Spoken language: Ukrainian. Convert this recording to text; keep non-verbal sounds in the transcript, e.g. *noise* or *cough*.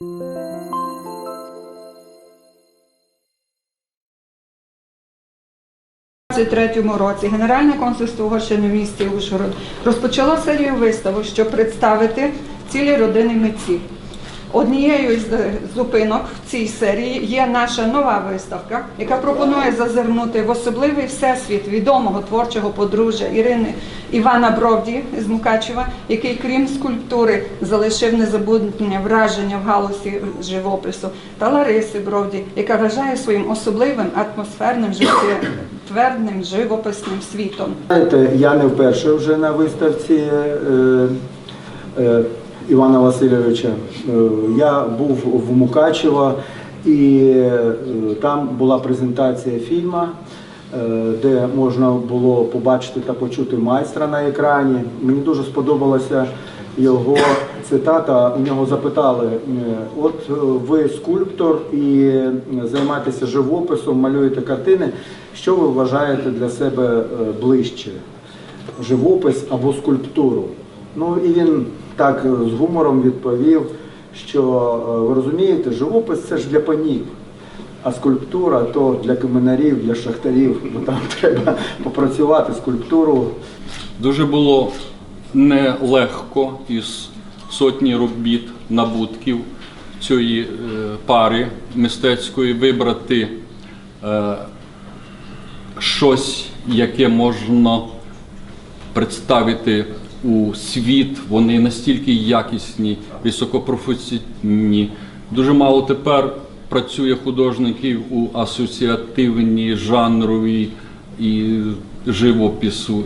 У 2023 році Генеральне консульство Угорщини в місті Ужгород розпочало серію виставок, щоб представити цілі родини митців. Однією з е, зупинок в цій серії є наша нова виставка, яка пропонує зазирнути в особливий всесвіт відомого творчого подружжя Ірини Івана Бровді з Мукачева, який, крім скульптури, залишив незабутнє враження в галузі живопису, та Лариси Бровді, яка вважає своїм особливим атмосферним життєтвердним живописним світом. Я не вперше вже на виставці е, е, Івана Васильовича. Е, я був в Мукачево і е, там була презентація фільму, е, де можна було побачити та почути майстра на екрані. Мені дуже сподобалася його цитата. У нього запитали: от ви скульптор і займаєтеся живописом, малюєте картини. Що ви вважаєте для себе ближче? Живопис або скульптуру? Ну і він так е, з гумором відповів, що е, ви розумієте, живопис це ж для панів, а скульптура то для каменарів, для шахтарів. Бо там *laughs* треба попрацювати скульптуру. Дуже було нелегко із сотні робіт, набутків цієї е, пари мистецької вибрати щось, яке можна представити у світ. Вони настільки якісні, високопрофесійні. Дуже мало тепер працює художників у асоціативній жанровій і живопису.